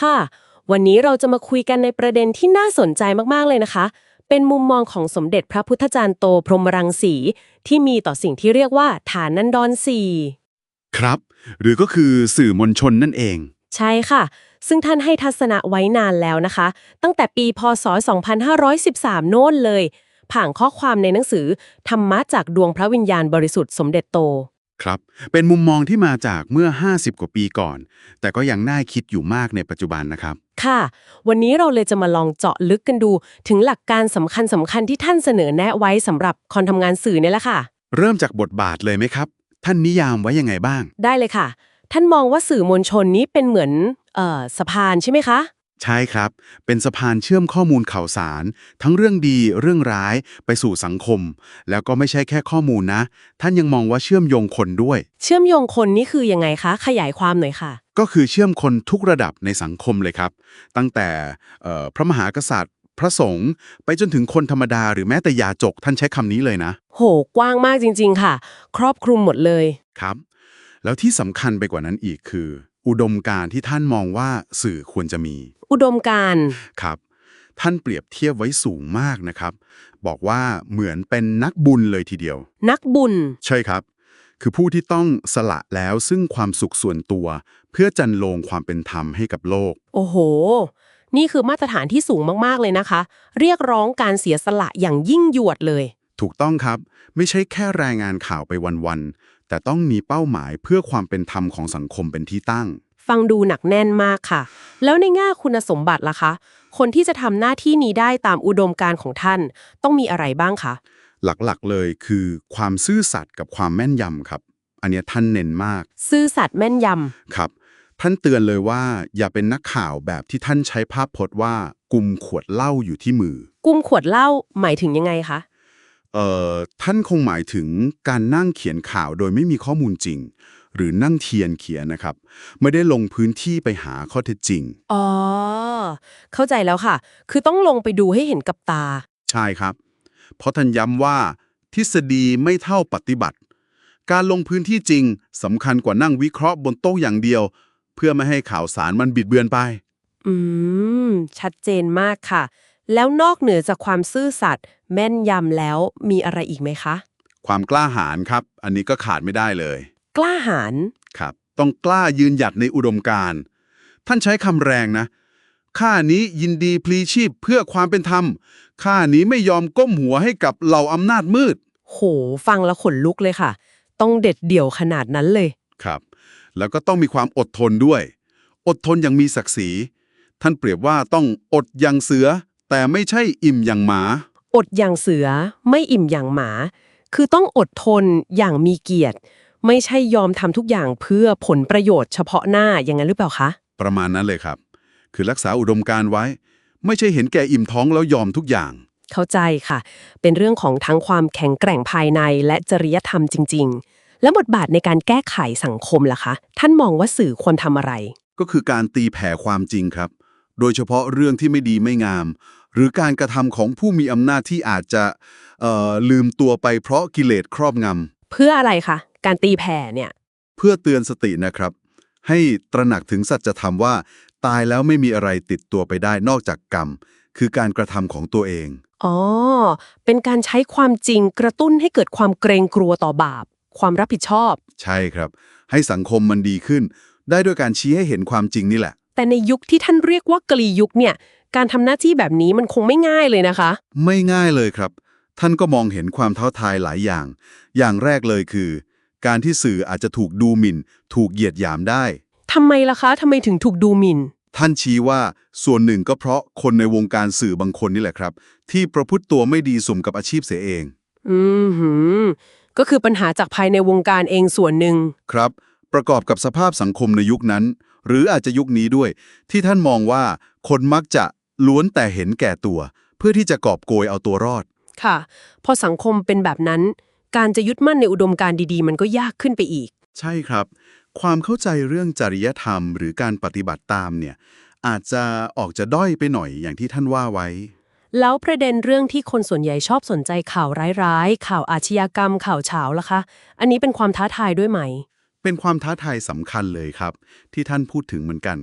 ค่ะ วันนี้เราจะมาคุยกันในประเด็นที่น่าสนใจมากๆเลยนะคะ เป็นมุมมองของสมเด็จพระพุทธจารย์โตพรหมรังสี ที่มีต่อสิ่งที่เรียกว่าฐานันดรสี่ครับ หรือก็คือสื่อมวลชนนั่นเอง ใช่ค่ะ ซึ่งท่านให้ทัศนะไว้นานแล้วนะคะ ตั้งแต่ปีพศ 2513 โน่นเลย ผ่านข้อความในหนังสือ ธรรมะจากดวงพระวิญญาณบริสุทธิ์สมเด็จโต ครับ เป็นมุมมองที่มาจากเมื่อ 50 กว่าปีก่อน แต่ก็ยังน่าคิดอยู่มากในปัจจุบันนะครับ ค่ะ วันนี้เราเลยจะมาลองเจาะลึกกันดู ถึงหลักการสำคัญสำคัญๆที่ท่านเสนอแนะไว้สำหรับคนทำงานสื่อเนี่ยแหละค่ะ เริ่มจากบทบาทเลยไหมครับ ท่านนิยามไว้ยังไงบ้าง ได้เลยค่ะ ท่านมองว่าสื่อมวลชนนี้เป็นเหมือนเอ่อสะพานใช่ไหมคะ ใช่ครับ เป็นสะพานเชื่อมข้อมูลข่าวสาร ทั้งเรื่องดีเรื่องร้ายไปสู่สังคม แล้วก็ไม่ใช่แค่ข้อมูลนะ ท่านยังมองว่าเชื่อมโยงคนด้วย เชื่อมโยงคนนี่คือยังไงคะ ขยายความหน่อยค่ะ ก็คือเชื่อมคนทุกระดับในสังคมเลยครับ ตั้งแต่เอ่อพระมหากษัตริย์ พระสงฆ์ไปจนถึงคนธรรมดาหรือแม้แต่ยาจกท่านใช้คำนี้เลยนะ โห กว้างมากจริง ๆ ค่ะ ครอบคลุมหมดเลย ครับ แล้วที่สำคัญไปกว่านั้นอีกคือ อุดมการณ์ที่ท่านมองว่าสื่อควรจะมี อุดมการณ์ครับ ท่านเปรียบเทียบไว้สูงมากนะครับ บอกว่าเหมือนเป็นนักบุญเลยทีเดียว นักบุญ ใช่ครับ คือผู้ที่ต้องสละแล้วซึ่งความสุขส่วนตัว เพื่อจันโลงความเป็นธรรมให้กับโลก โอ้โห นี่คือมาตรฐานที่สูงมากๆเลยนะคะ เรียกร้องการเสียสละอย่างยิ่งยวดเลย ถูกต้องครับ ไม่ใช่แค่รายงานข่าวไปวันๆแต่ต้องมีเป้าหมายเพื่อความเป็นธรรมของสังคมเป็นที่ตั้ง ฟังดูหนักแน่นมากค่ะ แล้วในแง่คุณสมบัติล่ะคะ คนที่จะทำหน้าที่นี้ได้ตามอุดมการณ์ของท่าน ต้องมีอะไรบ้างคะ หลักๆเลยคือความซื่อสัตย์กับความแม่นยำครับ อันเนี้ยท่านเน้นมาก ซื่อสัตย์แม่นยครับ ท่านเตือนเลยว่า อย่าเป็นนักข่าวแบบที่ท่านใช้ภาพพจน์ว่ากุมขวดเหล้าอยู่ที่มือำกุมขวดเหล้าหมายถึงยังไงคะ เอ่อท่านคงหมายถึงการนั่งเขียนข่าวโดยไม่มีข้อมูลจริง หรือนั่งเทียนเขียนนะครับ ไม่ได้ลงพื้นที่ไปหาข้อเท็จจริง อ๋อ เข้าใจแล้วค่ะ คือต้องลงไปดูให้เห็นกับตา ใช่ครับ เพราะท่านย้ำว่า ทฤษฎีไม่เท่าปฏิบัติ การลงพื้นที่จริงสำคัญกว่านั่งวิเคราะห์บนโต๊ะอย่างเดียว เพื่อไม่ให้ข่าวสารมันบิดเบือนไป อืม ชัดเจนมากค่ะ แล้วนอกเหนือจากความซื่อสัตย์แม่นยำแล้วมีอะไรอีกไหมคะ ความกล้าหาญครับ อันนี้ก็ขาดไม่ได้เลย กล้าหาญครับ ต้องกล้ายืนหยัดในอุดมการณ์ท่านใช้คำแรงนะ ข้านี้ยินดีพลีชีพเพื่อความเป็นธรรม ข้านี้ไม่ยอมก้มหัวให้กับเหล่าอำนาจมืด โห ฟังแล้วขนลุกเลยค่ะ ต้องเด็ดเดี่ยวขนาดนั้นเลย ครับ แล้วก็ต้องมีความอดทนด้วย อดทนอย่างมีศักดิ์ศรี ท่านเปรียบว่าต้องอดอย่างเสือ แต่ไม่ใช่อิ่มอย่างหมา อดอย่างเสือไม่อิ่มอย่างหมา คือต้องอดทนอย่างมีเกียรติ ไม่ใช่ยอมทำทุกอย่างเพื่อผลประโยชน์เฉพาะหน้าอย่างนั้นหรือเปล่าคะ ประมาณนั้นเลยครับ คือรักษาอุดมการณ์ไว้ ไม่ใช่เห็นแก่อิ่มท้องแล้วยอมทุกอย่าง เข้าใจค่ะ เป็นเรื่องของทั้งความแข็งแกร่งภายในและจริยธรรมจริง ๆ และบทบาทในการแก้ไขสังคมล่ะคะ ท่านมองว่าสื่อควรทำอะไร ก็คือการตีแผ่ความจริงครับ โดยเฉพาะเรื่องที่ไม่ดีไม่งาม หรือการกระทำของผู้มีอำนาจที่อาจจะเอ่อลืมตัวไปเพราะกิเลสครอบง เพื่ออะไรคะ การตีแผ่เนี่ยำเพื่อเตือนสตินะครับ ให้ตระหนักถึงสัจธรรมว่า ตายแล้วไม่มีอะไรติดตัวไปได้นอกจากกรรม คือการกระทำของตัวเอง อ๋อ เป็นการใช้ความจริงกระตุ้นให้เกิดความเกรงกลัวต่อบาป ความรับผิดชอบ ใช่ครับ ให้สังคมมันดีขึ้น ได้ด้วยการชี้ให้เห็นความจริงนี่แหละ แต่ในยุคที่ท่านเรียกว่ากลียุคเนี่ย การทำหน้าที่แบบนี้มันคงไม่ง่ายเลยนะคะ ไม่ง่ายเลยครับ ท่านก็มองเห็นความท้าทายหลายอย่าง อย่างแรกเลยคือ การที่สื่ออาจจะถูกดูหมิ่น ถูกเหยียดหยามได้ ทำไมล่ะคะทำไมถึงถูกดูหมิ่น ท่านชี้ว่าส่วนหนึ่งก็เพราะคนในวงการสื่อบางคนนี่แหละครับ ที่ประพฤติตัวไม่ดีสมกับอาชีพเสียเอง อืมหืมก็คือปัญหาจากภายในวงการเองส่วนหนึ่ง ครับ ประกอบกับสภาพสังคมในยุคนั้น หรืออาจจะยุคนี้ด้วย ที่ท่านมองว่าคนมักจะล้วนแต่เห็นแก่ตัว เพื่อที่จะกอบโกยเอาตัวรอด ค่ะ พอสังคมเป็นแบบนั้น การจะยึดมั่นในอุดมการณ์ดีๆ มันก็ยากขึ้นไปอีก ใช่ครับ ความเข้าใจเรื่องจริยธรรม หรือการปฏิบัติตามเนี่ยอาจจะออกจะด้อยไปหน่อยอย่างที่ท่านว่าไว้ แล้วประเด็นเรื่องที่คนส่วนใหญ่ชอบสนใจข่าวร้ายๆ ข่าวอาชญากรรม ข่าวเฉาล่ะคะ อันนี้เป็นความท้าทายด้วยไหม เป็นความท้าทายสำคัญเลยครับ ที่ท่านพูดถึงเหมือนกัน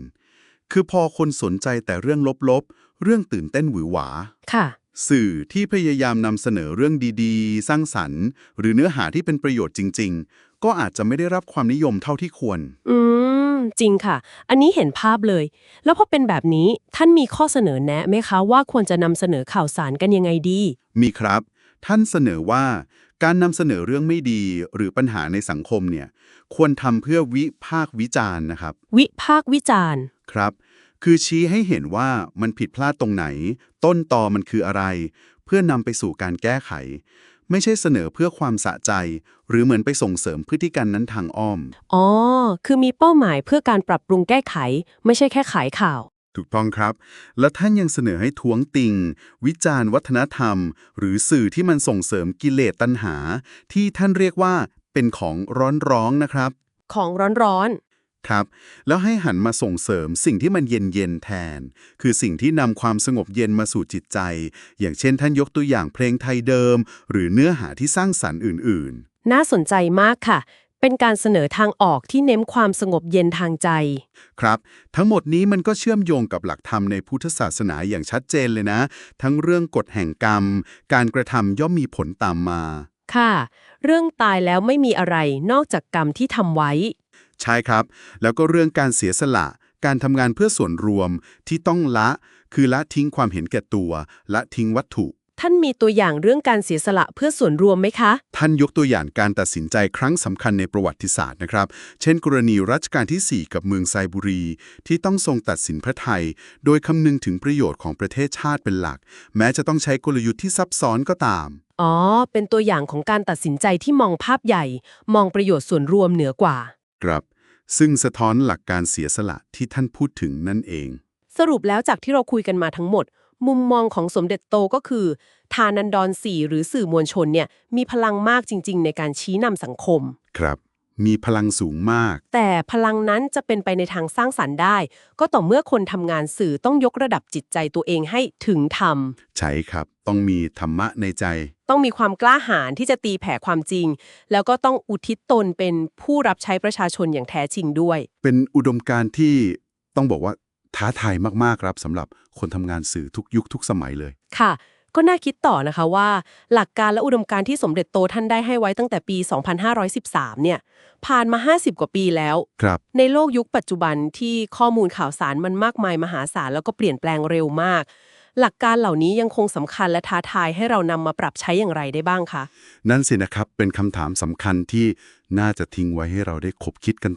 คือพอคนสนใจแต่เรื่องลบๆ เรื่องตื่นเต้นหวือหวา ค่ะ สื่อที่พยายามนำเสนอเรื่องดีๆ สร้างสรรค์ หรือเนื้อหาที่เป็นประโยชน์จริง ๆ ก็อาจจะไม่ได้รับความนิยมเท่าที่ควร อืม จริงค่ะ อันนี้เห็นภาพเลย แล้วพอเป็นแบบนี้ท่านมีข้อเสนอแนะไหมคะว่าควรจะนำเสนอข่าวสารกันยังไงดี มีครับ ท่านเสนอว่า การนำเสนอเรื่องไม่ดีหรือปัญหาในสังคมเนี่ย ควรทำเพื่อวิพากษ์วิจารณ์นะครับ วิพากษ์วิจารณ์ ครับ คือชี้ให้เห็นว่ามันผิดพลาดตรงไหน ต้นตอมันคืออะไร เพื่อนำไปสู่การแก้ไข ไม่ใช่เสนอเพื่อความสะใจ หรือเหมือนไปส่งเสริมพฤติกรรมนั้นทางอ้อม อ๋อ คือมีเป้าหมายเพื่อการปรับปรุงแก้ไข ไม่ใช่แค่ขายข่าว ถูกต้องครับ และท่านยังเสนอให้ท้วงติง วิจารณ์วัฒนธรรม หรือสื่อที่มันส่งเสริมกิเลสตัณหา ที่ท่านเรียกว่าเป็นของร้อนร้องนะครับ ของร้อน ครับ แล้วให้หันมาส่งเสริมสิ่งที่มันเย็นเย็นๆแทน คือสิ่งที่นำความสงบเย็นมาสู่จิตใจ อย่างเช่นท่านยกตัวอย่างเพลงไทยเดิม หรือเนื้อหาที่สร้างสรรค์อื่นๆ น่าสนใจมากค่ะ เป็นการเสนอทางออกที่เน้นความสงบเย็นทางใจๆครับ ทั้งหมดนี้มันก็เชื่อมโยงกับหลักธรรมในพุทธศาสนาอย่างชัดเจนเลยนะ ทั้งเรื่องกฎแห่งกรรม การกระทำย่อมมีผลตามมา ค่ะ เรื่องตายแล้วไม่มีอะไรนอกจากกรรมที่ทำไว้ ใช่ครับ แล้วก็เรื่องการเสียสละ การทำงานเพื่อส่วนรวมที่ต้องละ คือละทิ้งความเห็นแก่ตัวละทิ้งวัตถุ ท่านมีตัวอย่างเรื่องการเสียสละเพื่อส่วนรวมไหมคะ ท่านยกตัวอย่างการตัดสินใจครั้งสำคัญในประวัติศาสตร์นะครับ เช่น กรณีรัชกาลที่ 4 กับเมืองไซบุรี ที่ต้องทรงตัดสินพระไทย โดยคำนึงถึงประโยชน์ของประเทศชาติเป็นหลัก แม้จะต้องใช้กลยุทธ์ที่ซับซ้อนก็ตาม อ๋อ เป็นตัวอย่างของการตัดสินใจที่มองภาพใหญ่ มองประโยชน์ส่วนรวมเหนือกว่า ครับ ซึ่งสะท้อนหลักการเสียสละที่ท่านพูดถึงนั่นเอง สรุปแล้วจากที่เราคุยกันมาทั้งหมด มุมมองของสมเด็จโตก็คือ ทานันดรสี่หรือสื่อมวลชนเนี่ยมีพลังมากจริง ๆ ในการชี้นำสังคม ครับ มีพลังสูงมาก แต่พลังนั้นจะเป็นไปในทางสร้างสรรค์ได้ ก็ต่อเมื่อคนทำงานสื่อต้องยกระดับจิตใจตัวเองให้ถึงธรรม ใช่ครับ ต้องมีธรรมะในใจ ต้องมีความกล้าหาญที่จะตีแผ่ความจริง แล้วก็ต้องอุทิศตนเป็นผู้รับใช้ประชาชนอย่างแท้จริงด้วย เป็นอุดมการณ์ที่ต้องบอกว่าท้าทายมากๆครับสำหรับคนทำงานสื่อทุกยุคทุกสมัยเลยค่ะ ก็น่าคิดต่อนะคะว่า หลักการและอุดมการณ์ที่สมเด็จโตท่านได้ให้ไว้ตั้งแต่ปี 2513 เนี่ย ผ่านมา 50 กว่าปีแล้ว ครับ ในโลกยุคปัจจุบันที่ข้อมูลข่าวสารมันมากมายมหาศาลแล้วก็เปลี่ยนแปลงเร็วมาก หลักการเหล่านี้ยังคงสำคัญและท้าทายให้เรานำมาปรับใช้อย่างไรได้บ้างคะ นั่นสินะครับ เป็นคำถามสำคัญที่น่าจะทิ้งไว้ให้เราได้คบคิดกันต่อ